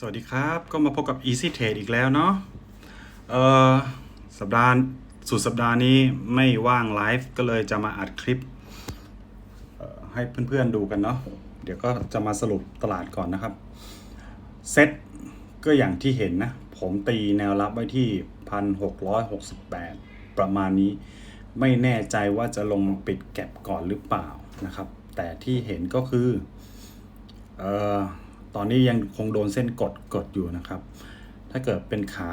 สวัสดีครับก็มาพบกับ Easy Trade อีกแล้วเนาะเออสัปดาห์สุดสัปดาห์นี้ไม่ว่างไลฟ์ก็เลยจะมาอัดคลิปให้เพื่อนๆดูกันเนาะเดี๋ยวก็จะมาสรุปตลาดก่อนนะครับเซ็ตก็อย่างที่เห็นนะ ผมตีแนวรับไว้ที่ 1,668 ประมาณนี้ ไม่แน่ใจว่าจะลงปิดแก็บก่อนหรือเปล่านะครับ แต่ที่เห็นก็คือเออ ตอนนี้ยังคงโดนเส้นกดกดอยู่นะครับ ถ้าเกิดเป็นขา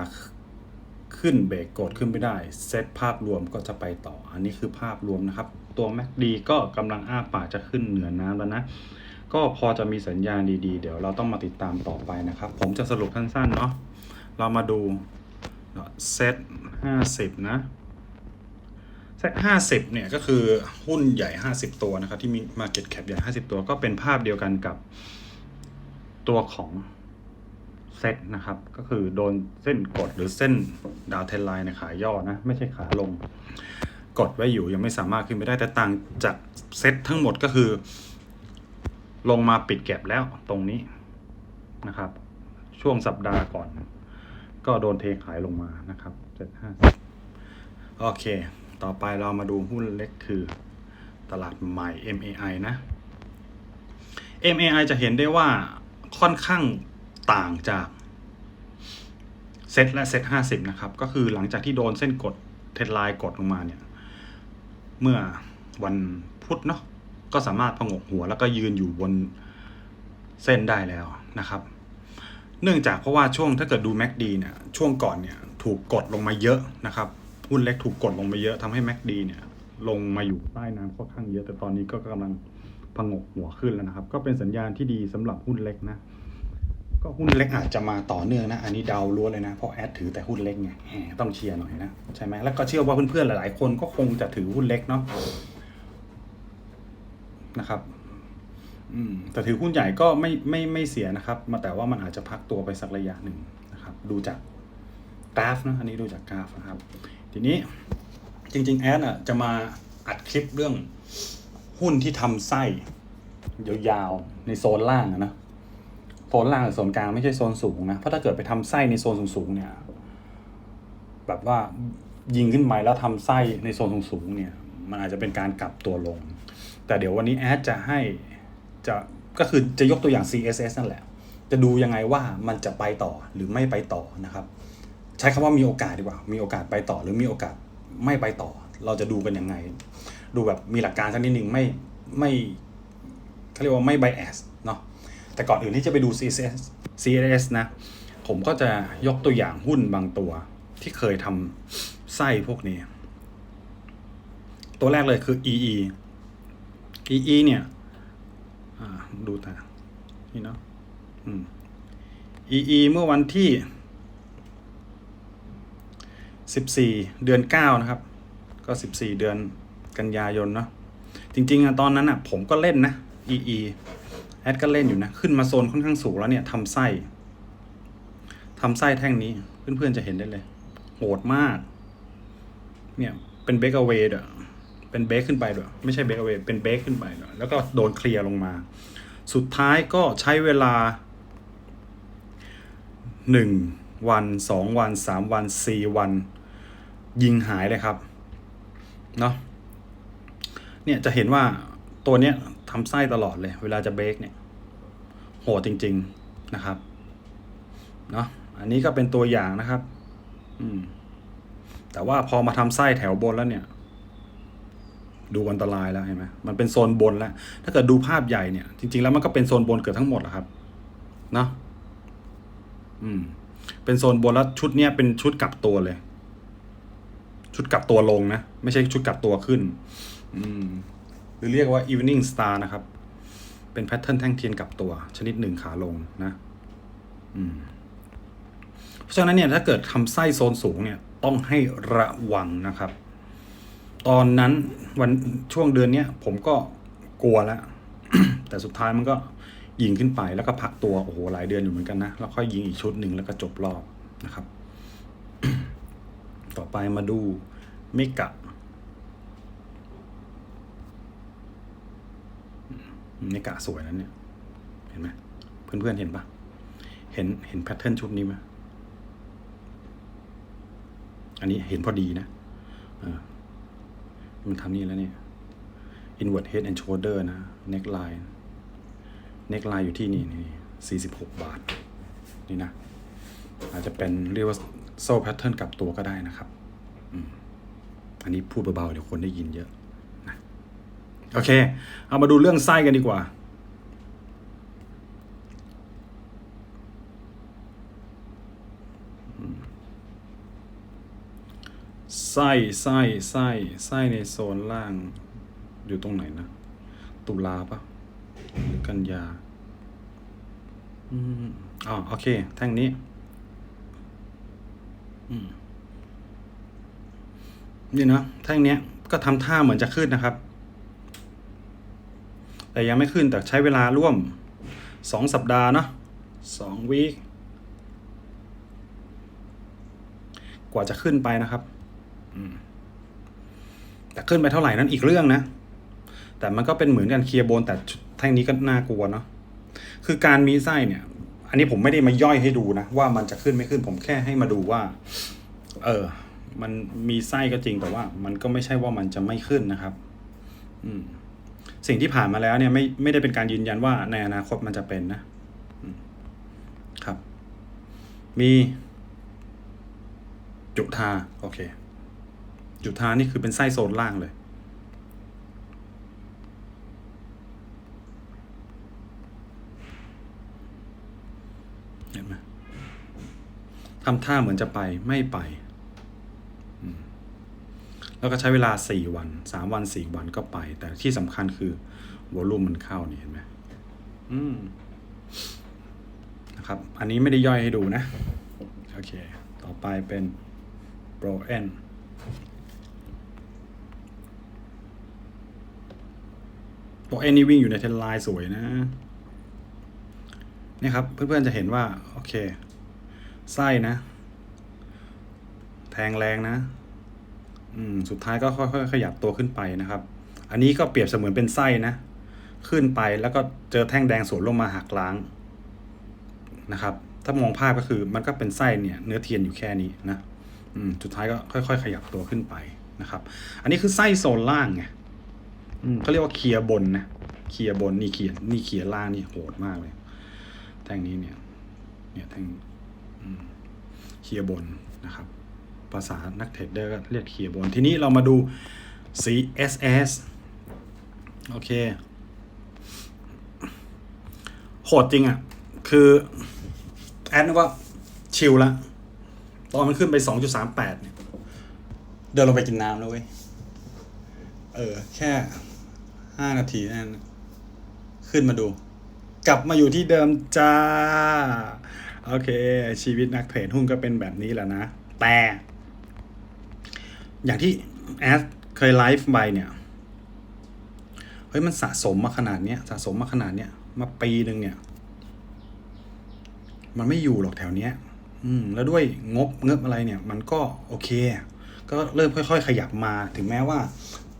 ขึ้นเบรกกดขึ้นไม่ได้เซตภาพรวมก็จะไปต่อ อันนี้คือภาพรวมนะครับ ตัว MACD ก็กำลังอ้าปากจะขึ้นเหนือน้ำแล้วนะ ก็พอจะมีสัญญาณดีๆ เดี๋ยวเราต้องมาติดตามต่อไปนะครับ ผมจะสรุปสั้นๆเนาะเรามาดูเซต50นะเซต50เนี่ยก็คือหุ้นใหญ่ 50 ตัวนะครับ ที่มี Market Cap ใหญ่ 50 ตัวก็เป็นภาพเดียวกันกับ ตัวของเซตนะครับ ก็คือโดนเส้นกดหรือเส้นดาวเทนไลน์ในขาย่อนะ ไม่ใช่ขาลง กดไว้อยู่ยังไม่สามารถขึ้นไปได้แต่ต่างจากเซตทั้งหมดก็คือ ลงมาปิดแก็บแล้วตรงนี้นะครับ ช่วงสัปดาห์ก่อน ก็โดนเทขายลงมานะครับเจ็ดห้าโอเค ต่อไปเรามาดูหุ้นเล็กคือตลาดใหม่ MAI นะ MAI จะเห็นได้ว่า ค่อนข้างต่างจากเซตและเซตห้าสิบนะครับ ก็คือหลังจากที่โดนเส้นกดเทดไลน์กดลงมาเนี่ย เมื่อวันพุธเนาะก็สามารถพงกหัวแล้วก็ยืนอยู่บนเส้นได้แล้วนะครับ เนื่องจากเพราะว่าช่วงถ้าเกิดดู MACD เนี่ยช่วงก่อนเนี่ยถูกกดลงมาเยอะนะครับหุ้นเล็กถูกกดลงมาเยอะทำให้ MACD เนี่ยลงมาอยู่ใต้น้ำค่อนข้างเยอะแต่ตอนนี้ก็กำลัง พงกหัวขึ้นแล้วนะครับ ก็เป็นสัญญาณที่ดีสำหรับหุ้นเล็กนะ ก็หุ้นเล็กอาจจะมาต่อเนื่องนะ อันนี้เดาล้วนเลยนะ เพราะแอดถือแต่หุ้นเล็กไงต้องเชียร์หน่อยนะ ใช่ไหมแล้วก็เชื่อว่าเพื่อนๆหลายๆ คนก็คงจะถือหุ้นเล็กเนาะนะครับอืมแต่ถือหุ้นใหญ่ก็ไม่ไม่ไม่เสียนะครับ มาแต่ว่ามันอาจจะพักตัวไปสักระยะหนึ่งนะครับ ดูจากกราฟนะ อันนี้ดูจากกราฟนะครับ ทีนี้จริง ๆ แอดอะจะมาอัดคลิปเรื่อง หุ้นที่ทำไส้ยาวๆในโซนล่างนะโซนล่างหรือโซนกลางไม่ใช่โซนสูงนะเพราะถ้าเกิดไปทำไส้ในโซนสูงๆเนี่ย แบบว่ายิงขึ้นไปแล้วทำไส้ในโซนสูงๆเนี่ย มันอาจจะเป็นการกลับตัวลง แต่เดี๋ยววันนี้แอดจะให้จะก็คือจะยกตัวอย่าง CSS นั่นแหละ จะดูยังไงว่ามันจะไปต่อหรือไม่ไปต่อนะครับ ใช้คำว่ามีโอกาสดีกว่า มีโอกาสไปต่อหรือมีโอกาสไม่ไปต่อ เราจะดูกันยังไง ดูแบบมีหลักการสักนิดหนึ่งไม่ไม่เขาเรียกว่าไม่ bias เนาะแต่ก่อนอื่นที่จะไปดู CSS CSS นะ ผมก็จะยกตัวอย่างหุ้นบางตัวที่เคยทำไส้พวกนี้ ตัวแรกเลยคือ EE EE เนี่ยดูตานี่เนาะอืม EE เมื่อวันที่ 14 เดือน 9 นะครับ ก็ 14 เดือน กันยายนเนาะจริง ๆอะตอนนั้นอะผมก็เล่นนะ EE แอดก็เล่นอยู่นะ ขึ้นมาโซนค่อนข้างสูงแล้วเนี่ยทำไส้ทำไส้แท่งนี้ เพื่อนๆจะเห็นได้เลย โหดมาก เนี่ยเป็นเบรกเอาเวด้วยเป็นเบรกขึ้นไปด้วยไม่ใช่เบรกเอาเวย์เป็นเบรกขึ้นไปด้วยแล้วก็โดนเคลียร์ลงมา สุดท้ายก็ใช้เวลาหนึ่งวันสองวันสามวันสี่วัน ยิงหายเลยครับ เนาะ เนี่ยจะเห็นว่าตัวเนี้ยทำไส้ตลอดเลย เวลาจะเบรกเนี่ยโหดจริง ๆนะครับเนาะอันนี้ก็เป็นตัวอย่างนะครับ อืม แต่ว่าพอมาทำไส้แถวบนแล้วเนี่ย ดูอันตรายแล้วเห็นไหมมันเป็นโซนบนแล้ว ถ้าเกิดดูภาพใหญ่เนี่ย จริง ๆ แล้วมันก็เป็นโซนบนเกือบทั้งหมดแหละครับเนาะอืม เป็นโซนบนแล้วชุดเนี้ยเป็นชุดกลับตัวเลย ชุดกลับตัวลงนะ ไม่ใช่ชุดกลับตัวขึ้น หรือเรียกว่า evening star นะครับ เป็นแพทเทิร์นแท่งเทียนกลับตัว ชนิดหนึ่งขาลงนะอืมเพราะฉะนั้นเนี่ยถ้าเกิดทำไส้โซนสูงเนี่ยต้องให้ระวังนะครับ ตอนนั้นวันช่วงเดือนเนี้ยผมก็กลัวแล้ว แต่สุดท้ายมันก็ยิงขึ้นไปแล้วก็พักตัวโอ้โหหลายเดือนอยู่เหมือนกันนะแล้วค่อยยิงอีกชุดหนึ่งแล้วก็จบรอบนะครับ ต่อไปมาดูเมกะ เมกะสวยนั้นเนี่ย เห็นไหมเพื่อนๆเห็นปะเห็นเห็นแพทเทิร์นชุดนี้ไหมอันนี้เห็นพอดีนะมันทำนี่แล้วเนี่ย inward head and shoulder นะ neckline neckline อยู่ที่นี่นี่สี่สิบหกบาท นี่นะ อาจจะเป็นเรียกว่าโซ่แพทเทิร์นกลับตัวก็ได้นะครับอันนี้พูดเบาๆเดี๋ยวคนได้ยินเยอะ โอเค เอามาดูเรื่องไส้กันดีกว่า ไส้ไส้ไส้ไส้ในโซนล่าง อยู่ตรงไหนนะ ตุลาปะหรือกันยาอืมอ๋อโอเค แท่งนี้ อืมนี่นะแท่งเนี้ยก็ทำท่าเหมือนจะขึ้นนะครับ แต่ยังไม่ขึ้นแต่ใช้เวลาร่วมสองสัปดาห์เนาะสองวีคกว่าจะขึ้นไปนะครับแต่ขึ้นไปเท่าไหร่นั้นอีกเรื่องนะ แต่มันก็เป็นเหมือนกันเคลียร์โบนแต่แท่งนี้ก็น่ากลัวเนาะคือการมีไส้เนี่ย อันนี้ผมไม่ได้มาย่อยให้ดูนะ ว่ามันจะขึ้นไม่ขึ้น ผมแค่ให้มาดูว่า เออ มันมีไส้ก็จริงแต่ว่า มันก็ไม่ใช่ว่ามันจะไม่ขึ้นนะครับ อืม สิ่งที่ผ่านมาแล้วเนี่ยไม่ไม่ได้เป็นการยืนยันว่าในอนาคตมันจะเป็นนะครับ มีจุธาโอเค จุธานี่คือเป็นไส้โซนล่างเลย เห็นไหมทำท่าเหมือนจะไปไม่ไป แล้วก็ใช้เวลาสี่วันสามวันสี่วันก็ไป แต่ที่สำคัญคือวอลลุ่มมันเข้านี่เห็นไหมอืมนะครับ อันนี้ไม่ได้ย่อยให้ดูนะ โอเค ต่อไปเป็น Pro N โปรเอ็นนี่วิ่งอยู่ในเทรนไลน์สวยนะเนี่ยครับ เพื่อนๆจะเห็นว่า โอเค ไส้นะ แทงแรงนะอืม สุดท้ายก็ค่อยๆขยับตัวขึ้นไปนะครับ อันนี้ก็เปรียบเสมือนเป็นไส้นะ ขึ้นไปแล้วก็เจอแท่งแดงสวนลงมาหักล้างนะครับ ถ้ามองภาพก็คือมันก็เป็นไส้เนี่ยเนื้อเทียนอยู่แค่นี้นะอืมสุดท้ายก็ค่อย ๆ ขยับตัวขึ้นไปนะครับ อันนี้คือไส้โซนล่างไงเขาเรียกว่าเคลียร์บนนะเคลียร์บนนี่เคลียร์นี่เคลียร์ล่างนี่โหดมากเลย แท่งนี้เนี่ย เนี่ยแท่งเคลียร์บนนะครับ ภาษานักเทรดเดอร์ก็เรียกเคลียร์บน ทีนี้เรามาดู CSS โอเค โหดจริงอะ่ะ คือแอดนึกว่าชิลละ ตอนมันขึ้นไป 2.38 เนี่ย เดินลงไปกินน้ำแล้วเว้ย เออ แค่ห้านาทีนั่นขึ้นมาดู กลับมาอยู่ที่เดิมจ้า โอเค ชีวิตนักเทรดหุ้นก็เป็นแบบนี้แหละนะ แต่ อย่างที่แอดเคยไลฟ์ไปเนี่ย เฮ้ยมันสะสมมาขนาดเนี้ยสะสมมาขนาดเนี้ยมาปีหนึ่งเนี่ย มันไม่อยู่หรอกแถวเนี้ย อืม แล้วด้วยงบเงบอะไรเนี่ย มันก็โอเค ก็เริ่มค่อย ๆ ขยับมาถึงแม้ว่า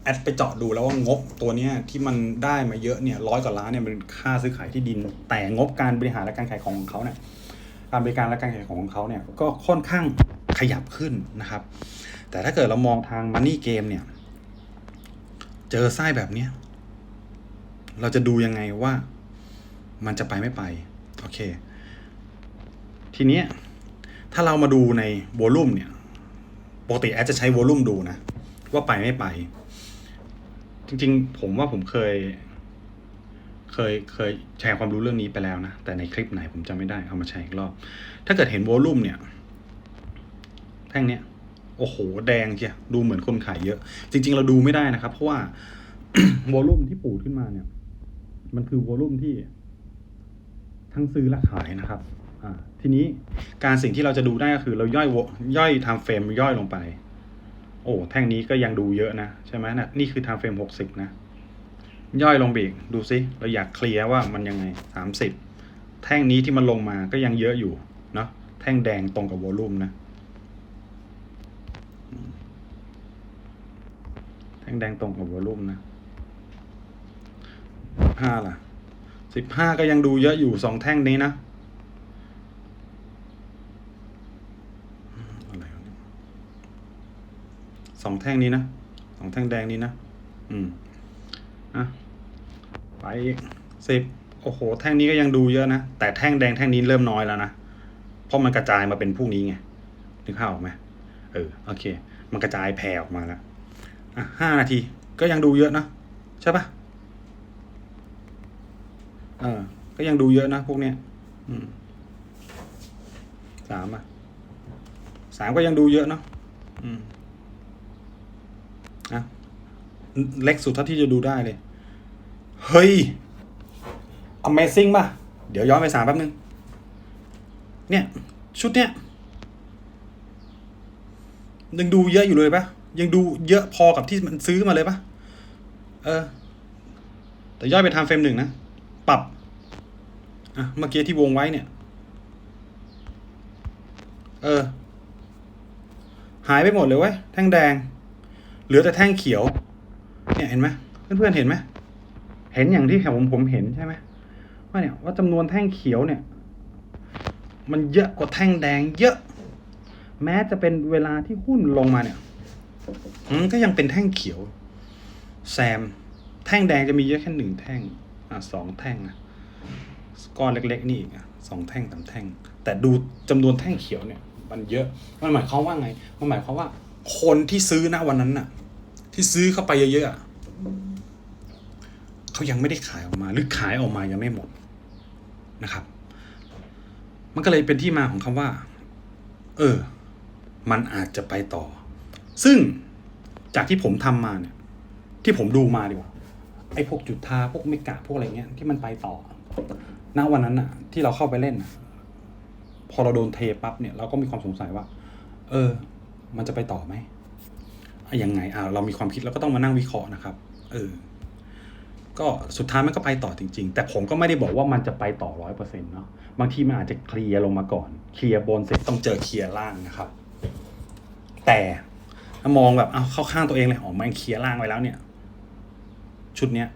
แอดไปเจาะดูแล้วว่างบตัวเนี้ยที่มันได้มาเยอะเนี่ยร้อยกว่าล้านเนี่ยมันค่าซื้อขายที่ดิน แต่งบการบริหารและการขายของของเขาเนี่ยการบริการและการขายของของเขาเนี่ยก็ค่อนข้างขยับขึ้นนะครับ แต่ถ้าเกิดเรามองทางมันนี่เกมเนี่ย เจอไส้แบบเนี้ย เราจะดูยังไงว่ามันจะไปไม่ไป โอเค ทีเนี้ยถ้าเรามาดูในวอลลุ่มเนี่ย ปกติแอดจะใช้วอลลุ่มดูนะ ว่าไปไม่ไป จริงๆ ผมว่าผมเคย เคยเคยแชร์ความรู้เรื่องนี้ไปแล้วนะ แต่ในคลิปไหนผมจำไม่ได้เอามาแชร์อีกรอบ ถ้าเกิดเห็นวอลลุ่มเนี่ย แท่งเนี้ย โอ้โห แดงเชียดูเหมือนคนขายเยอะ จริง ๆ เราดูไม่ได้นะครับ เพราะว่าวอลลุ่มที่ปูดขึ้นมาเนี่ย มันคือวอลลุ่มที่ ทั้งซื้อและขายนะครับ อ่า ทีนี้การสิ่งที่เราจะดูได้ก็คือ เราย่อยวย่อยไทม์เฟรมย่อยลงไป โอ้แท่งนี้ก็ยังดูเยอะนะใช่ไหมนะนี่คือ time frame หกสิบนะย่อยลงไปอีกดูซิเราอยากเคลียร์ว่ามันยังไงสามสิบแท่งนี้ที่มันลงมาก็ยังเยอะอยู่เนาะแท่งแดงตรงกับวอลลุ่มนะ แท่งแดงตรงกับวอลุ่มนะห้าล่ะสิบห้าก็ยังดูเยอะอยู่สองแท่งนี้นะสองแท่งนี้นะสองแท่งแดงนี้นะ อืมอะไปอีกสิบโอ้โห แท่งนี้ก็ยังดูเยอะนะ แต่แท่งแดงแท่งนี้เริ่มน้อยแล้วนะ เพราะมันกระจายมาเป็นพวกนี้ไงนึกภาพออกไหมเออ โอเค มันกระจายแผ่ออกมาแล้ว ห้านาที ก็ยังดูเยอะนะใช่ปะเออก็ยังดูเยอะนะพวกเนี้ยสามอะสามก็ยังดูเยอะเนาะอืมอะเล็กสุดเท่าที่จะดูได้เลย เฮ้ย Amazing ป่ะ เดี๋ยวย้อนไปสามแป๊บนึง เนี่ย ชุดเนี้ยยังดูเยอะอยู่เลยป่ะ ยังดูเยอะพอกับที่มันซื้อมาเลยปะเออ แต่ย่อยไปทำเฟรมหนึ่งนะ ปรับ อะ เมื่อกี้ที่วงไว้เนี่ย เออ หายไปหมดเลยเว้ย แท่งแดง เหลือแต่แท่งเขียว เนี่ยเห็นไหมเพื่อนๆเห็นไหม เห็นอย่างที่ผมผมเห็นใช่ไหมว่าเนี่ยว่าจำนวนแท่งเขียวเนี่ย มันเยอะกว่าแท่งแดงเยอะ แม้จะเป็นเวลาที่หุ้นลงมาเนี่ย มันก็ยังเป็นแท่งเขียว แซม แท่งแดงจะมีเยอะแค่หนึ่งแท่ง อะสองแท่งอะก้อนเล็ก ๆ นี่อีกอะสองแท่งสามแท่ง แต่ดูจำนวนแท่งเขียวเนี่ย มันเยอะ มันหมายความว่าไง มันหมายความว่า คนที่ซื้อณวันนั้นน่ะ ที่ซื้อเข้าไปเยอะๆอะเขายังไม่ได้ขายออกมา หรือขายออกมายังไม่หมดนะครับ มันก็เลยเป็นที่มาของคำว่า เออ มันอาจจะไปต่อ ซึ่งจากที่ผมทำมาเนี่ย ที่ผมดูมาดีกว่า ไอ้พวกจุดทาพวกเมกะพวกอะไรเงี้ยที่มันไปต่อณวันนั้นน่ะที่เราเข้าไปเล่นพอเราโดนเทปั๊บเนี่ยเราก็มีความสงสัยว่า เออ มันจะไปต่อไหมอะยังไงอ่าเรามีความคิดแล้วก็ต้องมานั่งวิเคราะห์นะครับ เออ ก็สุดท้ายมันก็ไปต่อจริง ๆ แต่ผมก็ไม่ได้บอกว่ามันจะไปต่อร้อยเปอร์เซ็นต์เนาะบางทีมันอาจจะเคลียร์ลงมาก่อน เคลียร์บนเสร็จต้องเจอเคลียร์ล่างนะครับ แต่ ถ้ามองแบบเอาเข้าข้างตัวเองเลยอ๋อมันเคลียร์ล่างไว้แล้วเนี่ย ชุดเนี้ย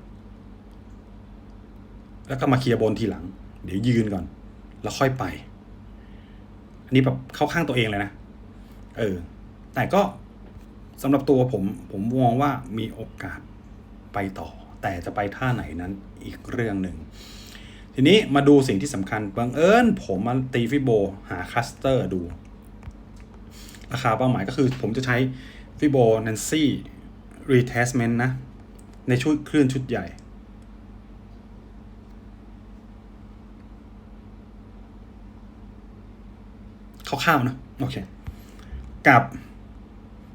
แล้วก็มาเคลียร์บนทีหลัง เดี๋ยวยืนก่อน แล้วค่อยไป อันนี้แบบเข้าข้างตัวเองเลยนะเออ แต่ก็สำหรับตัวผม ผมมองว่ามีโอกาสไปต่อ แต่จะไปท่าไหนนั้นอีกเรื่องหนึ่งทีนี้มาดูสิ่งที่สำคัญบังเอิญผมมาตีฟิโบหาคลัสเตอร์ดู ราคาเป้าหมายก็คือผมจะใช้ ฟิโบนันซี่รีเทสเมนต์นะ ในชุดคลื่นชุดใหญ่ คร่าวๆนะ โอเค กับ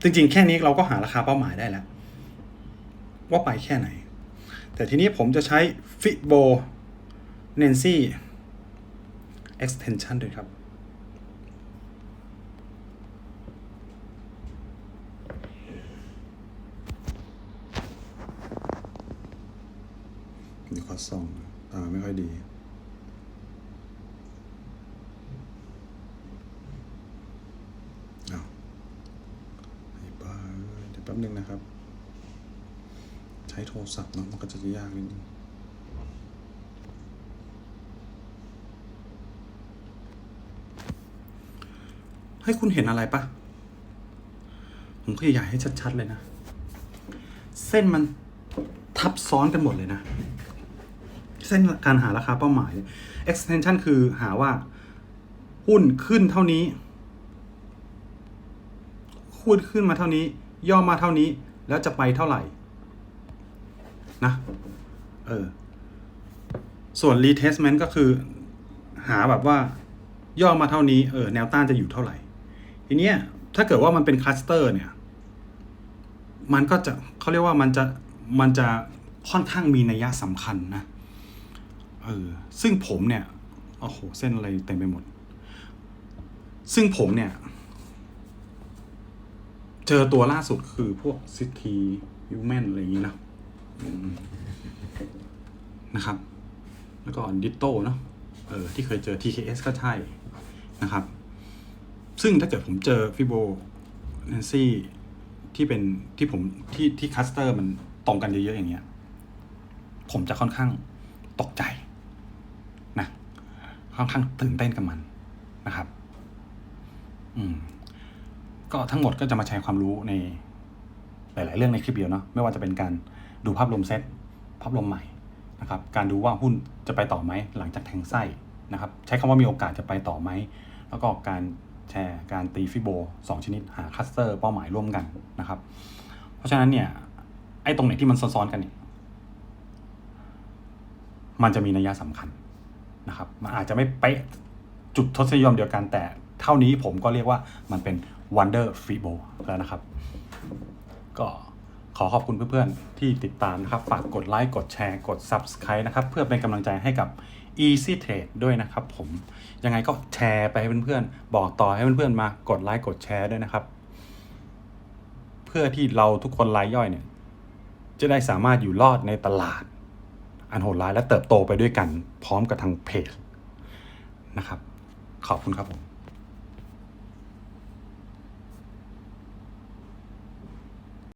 จริงๆ แค่นี้เราก็หาราคาเป้าหมายได้แล้ว ว่าไปแค่ไหน แต่ทีนี้ผมจะใช้ Fibo Nancy extension ด้วยครับ เดี๋ยวขอส่องตาไม่ค่ อยดีอ้าไอ้บ้าเอ้ยเดี๋ยวแป๊บนึงนะครับ ใช้โทรศัพท์เนาะมันก็จะยากนิดนึงให้คุณเห็นอะไรปะ ผมขยายให้ชัด ๆ เลยนะ เส้นมันทับซ้อนกันหมดเลยนะ เส้นการหาราคาเป้าหมาย extension คือหาว่าหุ้นขึ้นเท่านี้ หุ้นขึ้นมาเท่านี้ ย่อมาเท่านี้ แล้วจะไปเท่าไหร่ นะ เออ ส่วน retestment ก็คือ หาแบบว่า ย่อมาเท่านี้ เออ แนวต้านจะอยู่เท่าไหร่ ทีเนี้ย ถ้าเกิดว่ามันเป็นคลัสเตอร์เนี่ย มันก็จะเขาเรียกว่ามันจะ มันจะค่อนข้างมีนัยสำคัญนะ เออซึ่งผมเนี่ยโอ้โหเส้นอะไรเต็มไปหมด ซึ่งผมเนี่ย เจอตัวล่าสุดคือพวกซิทียูแมนอะไรอย่างนี้นะนะครับ แล้วก็ดิโต้เนาะเออที่เคยเจอ TKS ก็ใช่นะครับ ซึ่งถ้าเกิดผมเจอฟิโบนันซี่ที่เป็นที่ผมที่ที่คัสเตอร์มันตรงกันเยอะๆอย่างเงี้ย ผมจะค่อนข้างตกใจ ค่อนข้างตื่นเต้นกับมันนะครับ อืม ก็ทั้งหมดก็จะมาแชร์ความรู้ในหลาย ๆ เรื่องในคลิปเดียวเนาะไม่ว่าจะเป็นการดูภาพรวมเซ็ตภาพรวมใหม่นะครับ การดูว่าหุ้นจะไปต่อไหมหลังจากแทงไส้นะครับ ใช้คำว่ามีโอกาสจะไปต่อไหมแล้วก็การแชร์การตีฟิโบสองชนิดหาคัสเตอร์เป้าหมายร่วมกันนะครับ เพราะฉะนั้นเนี่ยไอ้ตรงไหนที่มันซ้อนๆกันเนี่ยมันจะมีนัยสำคัญ นะครับมันอาจจะไม่เป๊ะจุดทศนิยมเดียวกันแต่เท่านี้ผมก็เรียกว่ามันเป็น Wonder f i b o แล้วนะครับ ก็ขอขอบคุณเพื่อนๆ ที่ติดตามนะครับ ฝากกดไลค์ กดแชร์ กด Subscribe นะครับ เพื่อเป็นกำลังใจให้กับ Easy Trade ด้วยนะครับผม ยังไงก็แชร์ไปให้เพื่อนๆ บอกต่อให้เพื่อนๆ มากดไลค์ กดแชร์ด้วยนะครับ เพื่อที่เราทุกคนรายย่อยเนี่ย จะได้สามารถอยู่รอดในตลาด อันโหดร้ายและเติบโตไปด้วยกันพร้อมกับทางเพจนะครับ ขอบคุณครับผม